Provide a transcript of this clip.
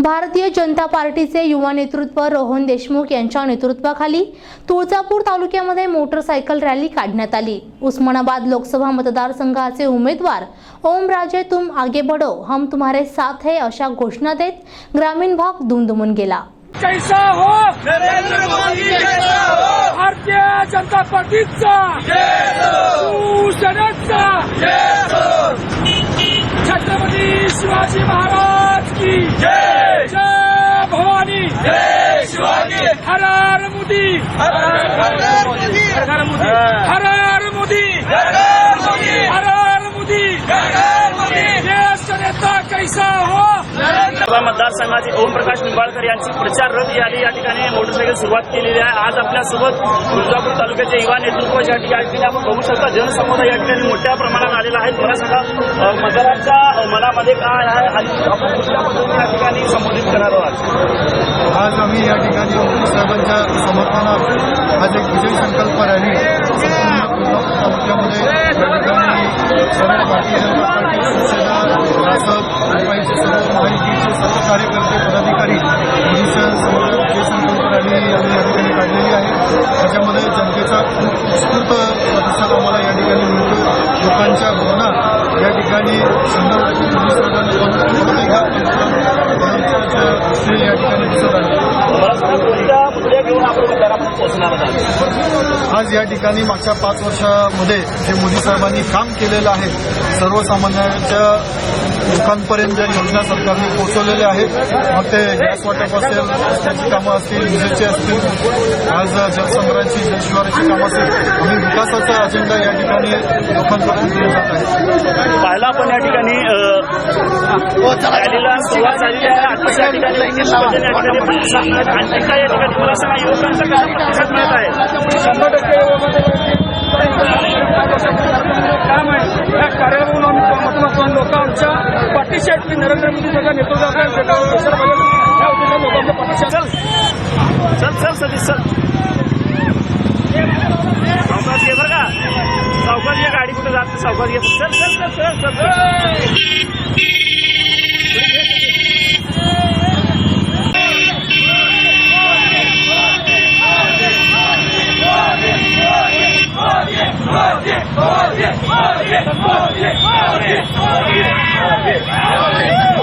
भारतीय जनता पार्टीचे युवा नेतृत्व रोहन देशमुख यांच्या नेतृत्वाखाली तुळजापूर तालुक्यामध्ये मोटरसायकल रॅली काढण्यात आली. उस्मानाबाद लोकसभा मतदारसंघाचे उमेदवार ओमराजे तुम आगे बढो हम तुम्हारे साथ है अशा घोषणा देत ग्रामीण भाग दुमदुमून गेला. कैसा हो नरेंद्र मोदी कैसा हो भारतीय जनता पार्टीचा. छत्रपती शिवाजी महाराज की जय। जय भवानी। जय शिवाजी। हर हर मोदी। हर हर मोदी। हर हर मोदी। हर हर मोदी। हर हर मोदी। हर हर मोदी। हर हर मोदी। नेता कैसा हो लोकसभा मतदारसंघाचे ओमप्रकाश निंबाळकर यांची प्रचार रथ यादी या ठिकाणी मोटरसायकल सुरुवात केलेली आहे. आज आपल्यासोबत तुळजापूर तालुक्याचे युवा नेतृत्व या ठिकाणी आपण बघू शकता. जनसमुदाय या ठिकाणी मोठ्या प्रमाणात आलेला आहे. मला सांगा मतदारांच्या अ, काय आहे आणि आपण कुठल्या पद्धतीने या ठिकाणी संबोधित करणार आहोत आज? आम्ही या ठिकाणी साहेबांच्या समर्थनात आज एक विजय संकल्प रॅली संपूर्ण कोल्हापूर तालुक्यामध्ये या ठिकाणी सर्व भारतीय जनता पार्टी शिवसेना रासप मुंबईचे सर्व महायुतीचे सर्व कार्यकर्ते पदाधिकारी मोदीच्या समोर विजय संकल्प रॅली आम्ही या ठिकाणी काढलेली आहे. त्याच्यामध्ये जनतेचा खूप उत्स्फूर्त प्रतिसाद आम्हाला या ठिकाणी मिळतो लोकांच्या भावना या ठिकाणी शंभर टक्के मोदी साहेबांनी श्रेय या ठिकाणी दिसत आहे मला सांगा कोणत्या मुद्द्या घेऊन आपण मतदारांपर्यंत पोहोचणार आहात. आज या ठिकाणी मागच्या पाच वर्षामध्ये जे मोदी साहेबांनी काम केलेलं आहे सर्वसामान्यांच्या लोकांपर्यंत ज्या योजना सरकारने पोहोचवलेल्या आहेत मग ते गॅस वाटप असेल रस्त्याची कामं असतील विजेची असतील आज जलसंग्रहाची जलशिवाराची कामं असतील आम्ही विकासाचा अजेंडा या ठिकाणी लोकांपर्यंत घेऊन जात आहे. पाहिलं आपण या ठिकाणी रॅलीला सुरुवात झालेली आहे. या आहे. आणखी काय या ठिकाणी मला युवकांचा कसा प्रतिसाद मिळत आहे. शंभर टक्के काम आहे. या कार्यावरून आम्ही माध्यमातून लोक आमच्या पाठीशी आहेत. की नरेंद्र मोदी सगळं नेतृत्व या उद्देशाने पाठीशी चल. चल सतीश चल. सावकाश घे बरं का. सावकाश या गाडी कुठे जात नाही, सावकाश घे चल चल चल चल चल. ¡Ole! ¡Ole! ¡Ole!